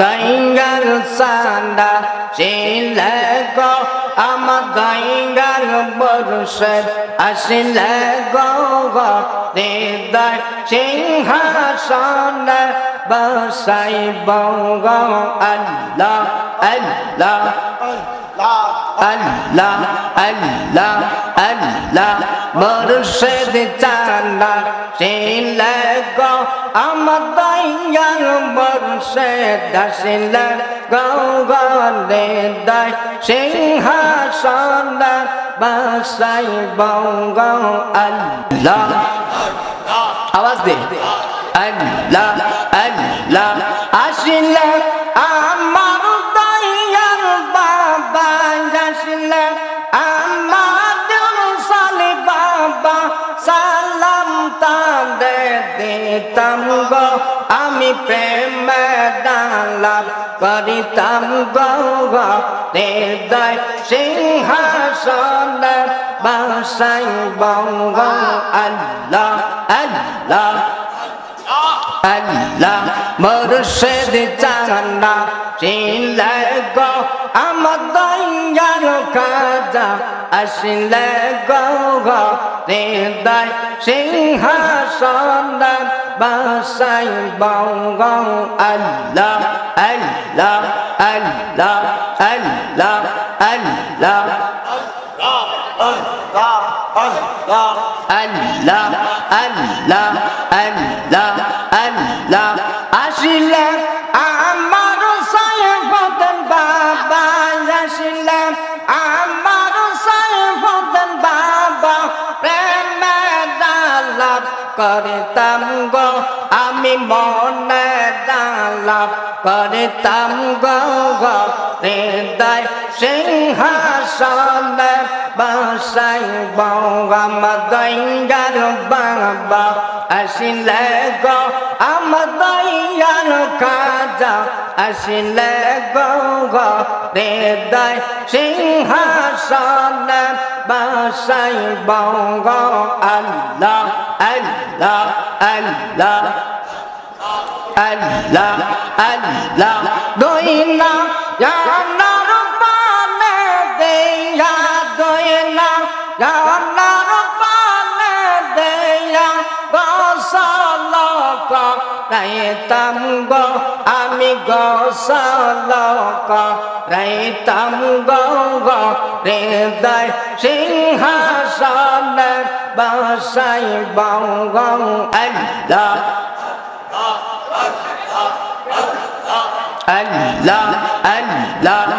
দইঙ্গার সান্ডা শিলে গো, আমার দইঙ্গার বর্ষের আসিলে গো গো। হৃদয় সিংহাসন বসাই বঙ্গ আল্লাহ আল্লাহ আল্লাহ আল্লাহ আল্লাহ। মুর্শিদ চান্দা শিলে গো আমার দয়ার মুর্শিদ সিংহাসন বসাই বঙ্গ আওয়াজ দে। আল্লাহ দিতাম গো, আমি প্রেম ডালাম করিতাম গো গো। হৃদয় সিংহাসন বাসাই বঙ্গ। আল্লাহ আল্লাহ আল্লাহ। মুর্শিদ চান্না চিনলে গো, আমার দয়ার কাজা আসলে গো হৃদয় সিংহাসন বাসাই বঙ্গ আল্লাহ আল্লাহ আল্লাহ আল্লাহ আল্লাহ। আল্লাহ আল্লাহ আল্লাহ আল্লাহ। আসিলে আমার সাহেবন বাবা আসিলে আমার সাহেবন বাবা। প্রেমে দালাপ করতাম গো। আমি মনে দালাপ করতাম গে গো সিংহাসন বাসাই বঙ্গম দৈঙ্গার বাবা। আসিলে গো আম কাজা আসিলে গঙ্গ হৃদয় সিংহাসন বাসাই বঙ্গ। আল্লাহ আল্লাহ আল্লাহ আল্লাহ আল্লাহ। দইনা রাইতাম গ আমি গোসলক রাইতাম গো গো হৃদয় সিংহাসন বাসাই বঙ্গ আল্লাহ আল্লাহ আল্লাহ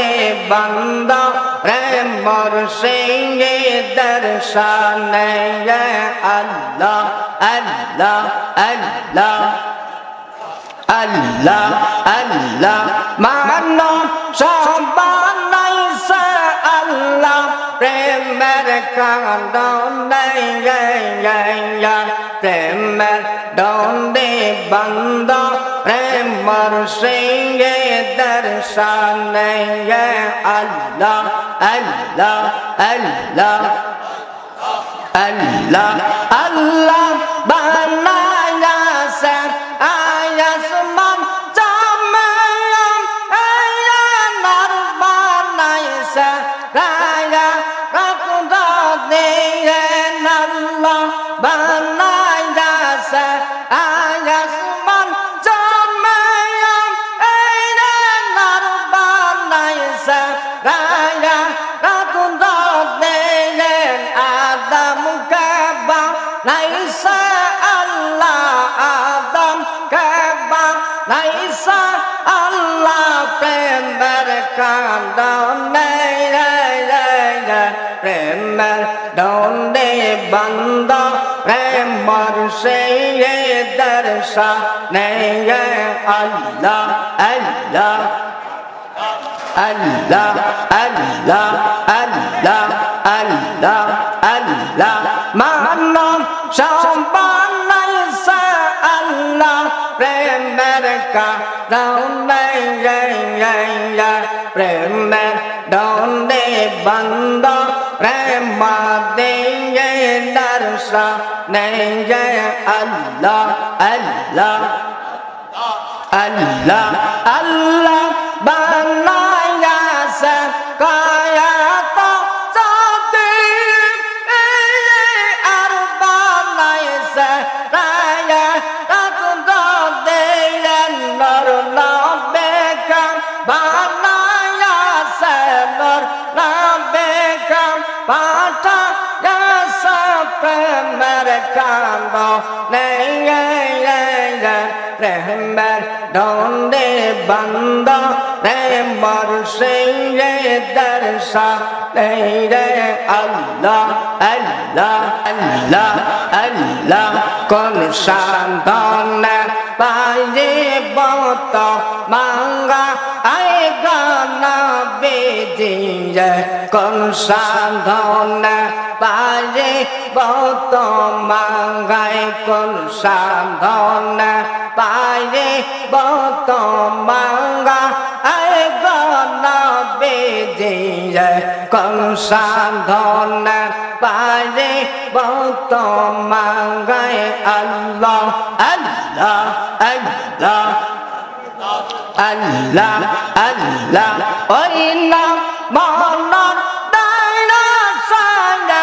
দন্দে বন্ধ প্রেমর সিংহে দর্শনে আল্লাহ আল্লাহ আল্লাহ। আল্লাহ আল্লাহ। মানো সবানাইছে আল্লাহ, প্রেমের কারণে প্রেমের দন্দে বন্ধ مرشنگ در شان اللہ اللہ اللہ اللہ اللہ নাইসা আল্লাহ আদম কাবা নাইসা আল্লাহ প্রেমের কান্দনে প্রেমের দন্দে বন্ধ প্রেমর সে দর্শা নেয় আল্লাহ আল্লাহ আল্লাহ আল্লাহ আল্লাহ আল্লাহ আল্লাহ মানব সম্পানাইছে আল্লাহ প্রেমের কারণে প্রেমের ডনে বন্ধ, প্রেম দে দর্শা নেই আল্লাহ আল্লাহ আল্লাহ আল্লাহ বানায়া প্রেমের কান্দ নেই প্রেমের ডন্ডে বন্ধ প্রেমর সে দর্শা রে আল্লাহ আল্লাহ আল্লাহ আল্লাহ কোন শান্তন পায়ে বত মাঙ্গা আই গানা বেজিয়ে কোন শান্তন পায়ে বত মাঙ্গায় কোন শান্তন পায়ে বত মাঙ্গা আই গানা বেজিয়ে কোন শান্তন পায়ে বত মাঙ্গায় আল্লাহ আল্লাহ আল্লাহ আল্লাহ আল্লাহ ওই না মনর দায়রা সাঙ্গা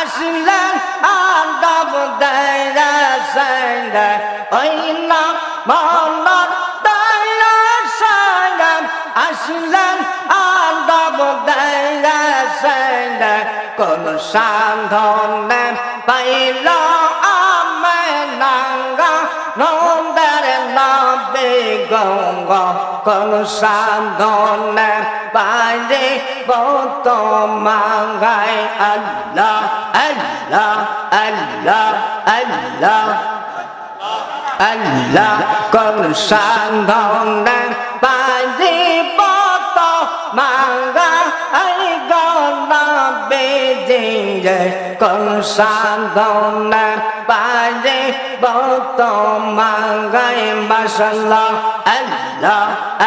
আসলেন আদব দায়রা সাঙ্গা ওই না মনর দায়রা সাঙ্গা আসলেন আদব দায়রা সাঙ্গা কোন সাধন পাইল আমে নাঙ্গা নন্দার নাবে গঙ্গ। কোন সাধন পাইলে বত মাঙ্গায়, আল্লাহ আল্লাহ আল্লাহ আল্লাহ আল্লাহ কোন সাধন পাইলে বত মাঙ্গা আই গনা বেজে কোন সাধন পাইলে বত মাঙ্গায় মাসাল্লাহ আল্লাহ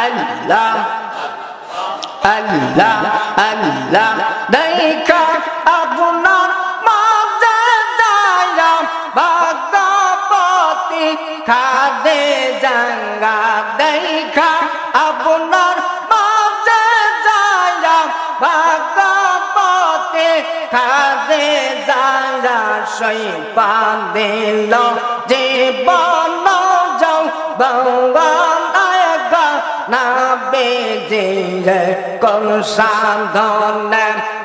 আল্লাহ আল্লাহ আল্লাহ, দেখা আপনার মাঝে যায় ভগবতী খাদে জাঙ্গা, দেখা আপনার মাঝে যায় ভগবতী খাদে জাঙ্গা সই পাদিল জীবন যাও না বেজে কোন সাধন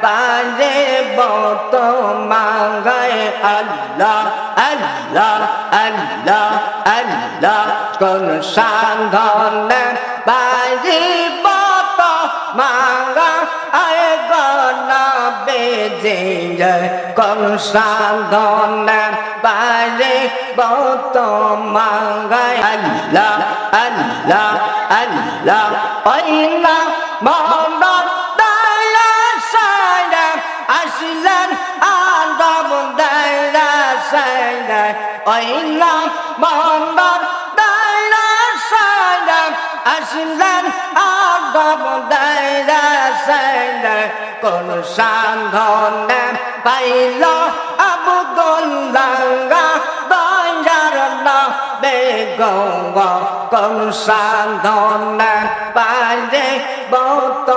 বাজে বত মাঙ্গায় আল্লাহ আল্লাহ আল্লাহ আল্লাহ। কোন সাধন বাজে বত মাঙ্গা আয় গনা বেজে কোন সাধন বাজে বত মাঙ্গায় আল্লাহ আল্লাহ আল্লাহ ওইলা মোহাম্মদ দায়া সাইদা আসলেন আদম দায়া সাইদা ওইলা মোহাম্মদ দায়া সাইদা আসলেন আদম দায়া সাইদা কোন সাধন পাইল আবুদুল্লাহ, দয়ার না বেগঙ্গ কোন সাধন পারে বত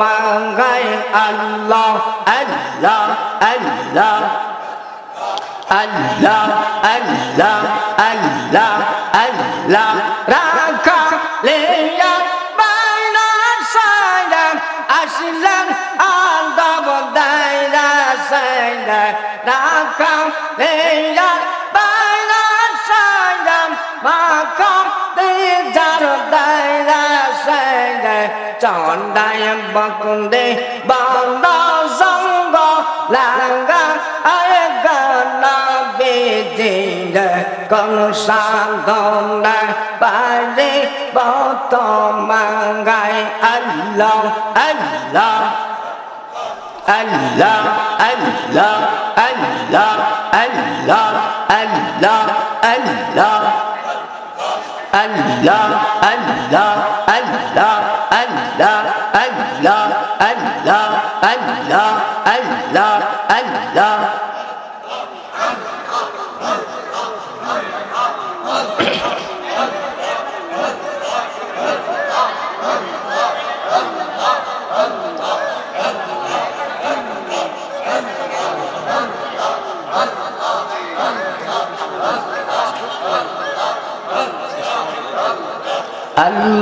মাঙ্গায় আল্লাহ আল্লাহ আল্লাহ আল্লাহ আল্লাহ đề trọn đại bậc đi bằng đó giống go là ga ai ga đã bi gì để con sa con đại ba đi bỏ to mà ngài anh lòng anh lòng Allah Allah Allah Allah Allah lòng anh lòng anh